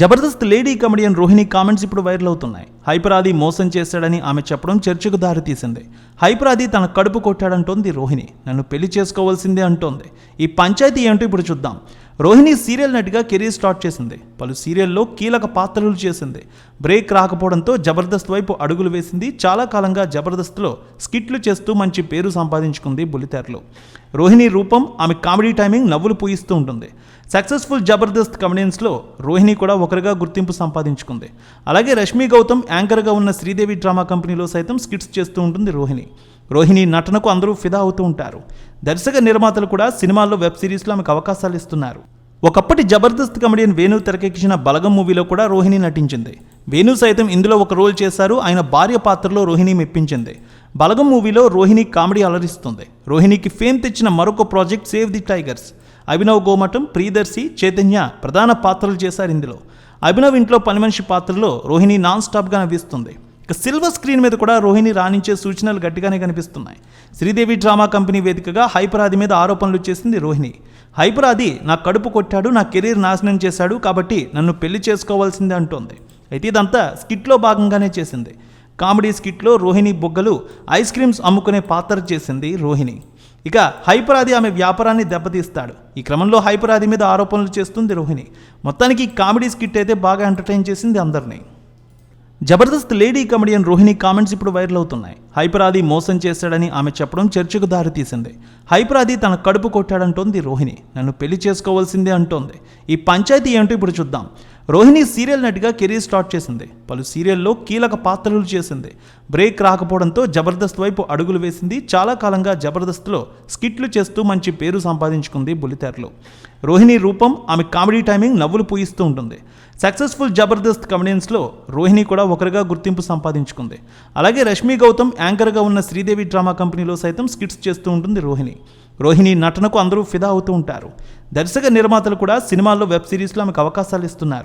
Jabardasth lady comedian Rohini comments ఇప్పుడు viral అవుతున్నాయి. హైపరాది మోసం చేశాడని ఆమె చెప్పడం చర్చకు దారితీసింది. హైపరాది తన కడుపు కొట్టాడంటోంది రోహిణి. నన్ను పెళ్ళి చేసుకోవాల్సిందే అంటోంది. ఈ పంచాయతీ ఏంటో ఇప్పుడు చూద్దాం. రోహిణి సీరియల్ నటిగా కెరీర్ స్టార్ట్ చేసింది. పలు సీరియల్లో కీలక పాత్రలు చేసింది. బ్రేక్ రాకపోవడంతో జబర్దస్త్ వైపు అడుగులు వేసింది. చాలా కాలంగా జబర్దస్త్లో స్కిట్లు చేస్తూ మంచి పేరు సంపాదించుకుంది బుల్లితెరలో. రోహిణి రూపం ఆమె కామెడీ టైమింగ్ నవ్వులు పూయిస్తూ ఉంటుంది. సక్సెస్ఫుల్ జబర్దస్త్ కమెడియన్స్లో రోహిణి కూడా ఒకరిగా గుర్తింపు సంపాదించుకుంది. అలాగే రష్మి గౌతమ్ యాంకర్గా ఉన్న శ్రీదేవి డ్రామా కంపెనీలో సైతం స్కిట్స్ చేస్తూ ఉంటుంది రోహిణి. రోహిణి నటనకు అందరూ ఫిదా అవుతూ ఉంటారు. దర్శక నిర్మాతలు కూడా సినిమాల్లో వెబ్ సిరీస్లో ఆమెకు అవకాశాలు ఇస్తున్నారు. ఒకప్పటి జబర్దస్త్ కమెడియన్ వేణు తెరకెక్కించిన బలగం మూవీలో కూడా రోహిణి నటించింది. వేణు సైతం ఇందులో ఒక రోల్ చేశారు. ఆయన భార్య పాత్రలో రోహిణి మెప్పించింది. బలగం మూవీలో రోహిణి కామెడీ అలరిస్తుంది. రోహిణికి ఫేమ్ తెచ్చిన మరొక project save the tigers. Abhinav Gomatam Priyadarshi Chaitanya ప్రధాన పాత్రలు చేశారు ఇందులో. అభినవ్ ఇంట్లో పని మనిషి పాత్రలో రోహిణి నాన్ స్టాప్గా నవ్విస్తుంది. ఇక సిల్వర్ స్క్రీన్ మీద కూడా రోహిణి రాణించే సూచనలు గట్టిగానే కనిపిస్తున్నాయి. శ్రీదేవి డ్రామా కంపెనీ వేదికగా హైపరాది మీద ఆరోపణలు చేసింది రోహిణి. హైపరాది నా కడుపు కొట్టాడు నా కెరీర్ నాశనం చేశాడు కాబట్టి నన్ను పెళ్ళి చేసుకోవాల్సిందే అంటోంది. అయితే ఇదంతా స్కిట్లో భాగంగానే చేసింది. కామెడీ స్కిట్లో రోహిణి బొగ్గలు ఐస్ క్రీమ్స్ అమ్ముకునే పాత్ర చేసింది రోహిణి. ఇక హైపరాది ఆమె వ్యాపారాన్ని దెబ్బతీస్తాడు. ఈ క్రమంలో హైపరాది మీద ఆరోపణలు చేస్తుంది రోహిణి. మొత్తానికి కామెడీ స్కిట్ అయితే బాగా ఎంటర్టైన్ చేసింది అందరినీ. Jabardasth lady comedian Rohini comments ఇప్పుడు వైరల్ అవుతున్నాయి. హైపరాది మోసం చేశాడని ఆమె చెప్పడం చర్చకు దారితీసింది. హైపరాది తన కడుపు కొట్టాడంటోంది రోహిణి. నన్ను పెళ్ళి చేసుకోవాల్సిందే అంటోంది. ఈ పంచాయతీ ఏంటో ఇప్పుడు చూద్దాం. రోహిణి సీరియల్ నటిగా కెరీర్ స్టార్ట్ చేసింది. పలు సీరియల్లో కీలక పాత్రలు చేసింది. బ్రేక్ రాకపోవడంతో జబర్దస్త్ వైపు అడుగులు వేసింది. చాలా కాలంగా జబర్దస్త్లో స్కిట్లు చేస్తూ మంచి పేరు సంపాదించుకుంది బుల్లితెరలో. రోహిణి రూపం ఆమె కామెడీ టైమింగ్ నవ్వులు పూయిస్తూ ఉంటుంది. సక్సెస్ఫుల్ జబర్దస్త్ కమెడియన్స్లో రోహిణి కూడా ఒకరిగా గుర్తింపు సంపాదించుకుంది. అలాగే రష్మి గౌతమ్ యాంకర్గా ఉన్న శ్రీదేవి డ్రామా కంపెనీలో సైతం స్కిట్స్ చేస్తూ ఉంటుంది రోహిణి. రోహిణి నటనకు అందరూ ఫిదా అవుతూ ఉంటారు. దర్శక నిర్మాతలు కూడా సినిమాల్లో వెబ్ సిరీస్లో ఆమెకు అవకాశాలు ఇస్తున్నారు.